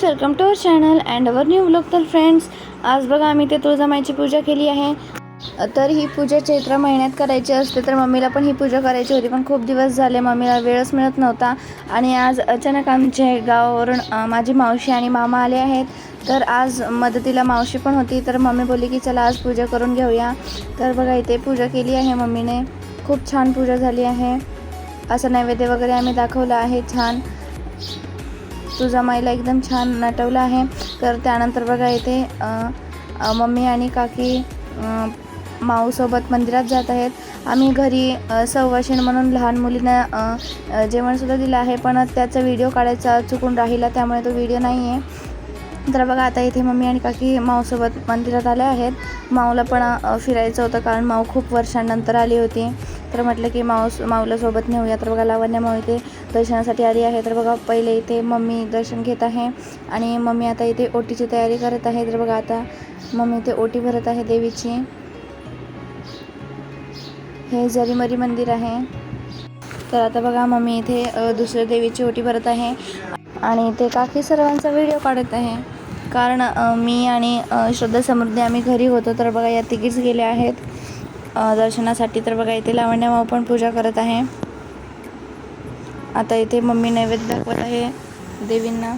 Friends welcome to our channel and our new blog तर friends आज बघा आम्ही ते तुळजामाईची पूजा केली आहे. तर ही पूजा चैत्र महिन्यात करायची असते तर मम्मीला पण ही पूजा करायची होती पण खूप दिवस झाले मम्मीला वेळच मिळत नव्हता. आणि आज अचानक आमच्या गावावरून माझी मावशी आणि मामा आले आहेत. तर आज मदतीला मावशी पण होती तर मम्मी बोलली की चला आज पूजा करून घेऊया. तर बघा इथे पूजा केली आहे मम्मीने. खूप छान पूजा झाली आहे. असं नैवेद्य वगैरे आम्ही दाखवलं आहे छान. तुझा माईला एकदम छान नटवलं आहे. तर त्यानंतर बघा इथे मम्मी आणि काकी माऊसोबत मंदिरात जात आहेत. आम्ही घरी सव्वाशीण म्हणून लहान मुलींना जेवणसुद्धा दिलं आहे पण त्याचा व्हिडिओ काढायचा चुकून राहिला त्यामुळे तो व्हिडिओ नाही आहे तर बघा आता इथे मम्मी आणि काकी माऊसोबत मंदिरात आल्या आहेत. माऊला पण फिरायचं होतं कारण माऊ खूप वर्षांनंतर आली होती. तर म्हटलं की माऊस माऊला सोबत नेऊया. तर बघा लावण्य माऊ इथे दर्शनासाठी आली आहे. तर बघा पहिले इथे मम्मी दर्शन घेत आहे. आणि मम्मी आता इथे ओटीची तयारी करत आहे. तर बघा आता मम्मी इथे ओटी भरत आहे देवीची. हे जरीमरी मंदिर आहे. तर आता बघा मम्मी इथे दुसऱ्या देवीची ओटी भरत आहे. आणि इथे काकी सर्वांचा व्हिडिओ काढत आहे. कारण मी आणि श्रद्धा समृद्धी आम्ही घरी होतो. तर बघा या तिघीच गेल्या आहेत. दर्शनासाठी तर बघा इथे लावण्या माऊ पण पूजा करत आहे. आता इथे मम्मी नैवेद्य दाखवत आहे देवींना.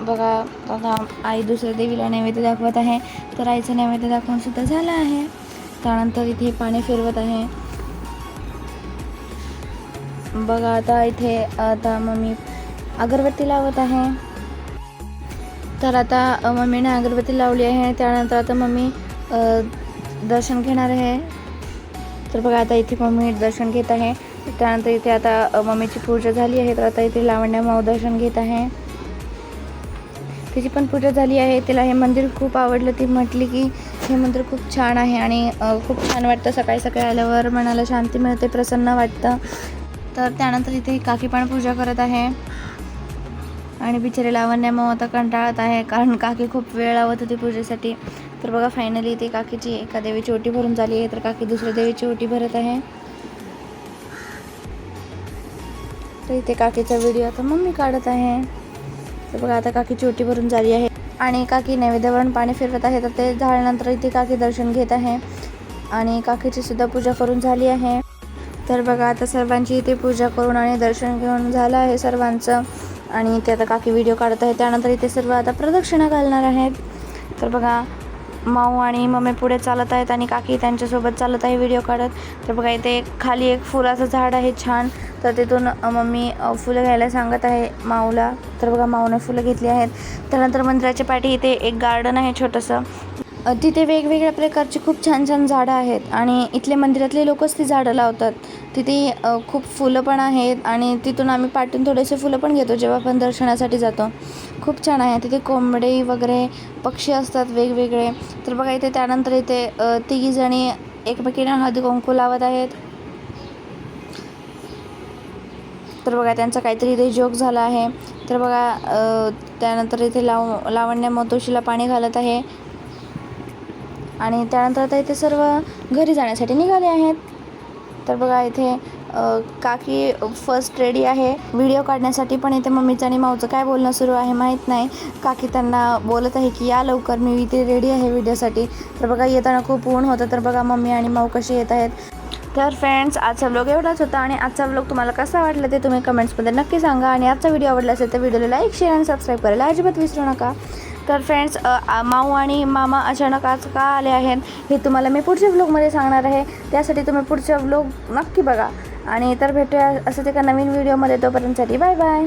बघा आता आई दुसऱ्या देवीला नैवेद्य दाखवत आहे. तर आईचं नैवेद्य दाखवून सुद्धा झालं आहे. त्यानंतर इथे पाणी फिरवत आहे. बघा आता इथे आता मम्मी अगरबत्ती लावत आहे. तर आता मम्मीने अगरबत्ती लावली आहे त्यानंतर आता मम्मी दर्शन घेणार आहे. तर बघा आता इथे मम्मी दर्शन घेत आहे. त्यानंतर इथे आता मम्मीची पूजा झाली आहे. तर आता इथे लावण्या माऊ दर्शन घेत आहे. तिची पण पूजा झाली आहे. तिला हे मंदिर खूप आवडलं. ती म्हटली की हे मंदिर खूप छान आहे आणि खूप छान वाटतं. सकाळी सकाळी आल्यावर मनाला शांती मिळते प्रसन्न वाटतं. तर त्यानंतर इथे काकी पण पूजा करत आहे. आणि बिचारे लावण्या मग आता कंटाळत आहे कारण काकी खूप वेळ लावत होती पूजेसाठी. तर बघा फायनली ती काकीची एका देवीची ओटी भरून झाली आहे तर काकी दुसऱ्या देवीची ओटी भरत आहे. तर इथे काकीचा व्हिडिओ आता मम्मी काढत आहे. तर बघा आता काकीची ओटी भरून झाली आहे. आणि काकी नैवेद्यवरून पाणी फिरवत आहे तर ते झाल्यानंतर इथे काकी दर्शन घेत आहे. आणि काकीची सुद्धा पूजा करून झाली आहे. तर बघा आता सर्वांची इथे पूजा करून आणि दर्शन घेऊन झालं आहे सर्वांचं. आणि ते आता काकी व्हिडिओ काढत आहे त्यानंतर इथे सर्व आता प्रदक्षिणा घालणार आहेत. तर बघा माऊ आणि मम्मी पुढे चालत आहेत आणि काकी त्यांच्यासोबत चालत आहे व्हिडिओ काढत. तर बघा इथे खाली एक फुलाचं झाड आहे छान. तर तिथून मम्मी फुलं घ्यायला सांगत आहे माऊला. तर बघा माऊने फुलं घेतली आहेत. त्यानंतर मंदिराच्या पाठी इथे एक गार्डन आहे छोटंसं. तिथे वेगवेगळ्या प्रकारची खूप छान छान झाडं आहेत आणि इथले मंदिरातले लोकच ती झाडं लावतात. तिथे खूप फुलं पण आहेत आणि तिथून आम्ही पाठून थोडेसे फुलं पण घेतो जेव्हा आपण दर्शनासाठी जातो. खूप छान आहे. तिथे कोंबडे वगैरे पक्षी असतात वेगवेगळे. तर बघा इथे त्यानंतर इथे तिघीजणी एकमेकींना हळदी कुंकू लावत आहेत. तर बघा त्यांचा काहीतरी इथे जोक झाला आहे. तर बघा त्यानंतर इथे लाव लावण्या मतोशीला पाणी घालत आहे. आणि त्यानंतर आता इथे सर्व घरी जाण्यासाठी निघाले आहेत. तर बघा इथे काकी फर्स्ट रेडी आहे. व्हिडिओ काढण्यासाठी पण इथे मम्मीचं आणि माऊचं काय बोलणं सुरू आहे माहीत नाही. काकी त्यांना बोलत आहे की या लवकर मी इथे रेडी आहे व्हिडिओसाठी तर बघा येताना खूप ऊन होतं. तर बघा मम्मी आणि माऊ कशी येत आहेत. तर फ्रेंड्स आजचा व्लॉग एवढाच होता आणि आजचा व्लॉग तुम्हाला कसा वाटला ते तुम्ही कमेंट्समध्ये नक्की सांगा. आणि आजचा व्हिडिओ आवडला असेल तर व्हिडिओला लाईक शेअर आणि सबस्क्राईब करायला अजिबात विसरू नका. तर फ्रेंड्स माऊ आणि मामा अचानक आज का आले आहेत हे तुम्हाला मी पुढच्या व्लॉगमध्ये सांगणार आहे. त्यासाठी तुम्ही पुढच्या व्लॉग नक्की बघा. आणि तर भेटूया असं ते एका नवीन व्हिडिओमध्ये तोपर्यंतसाठी बाय बाय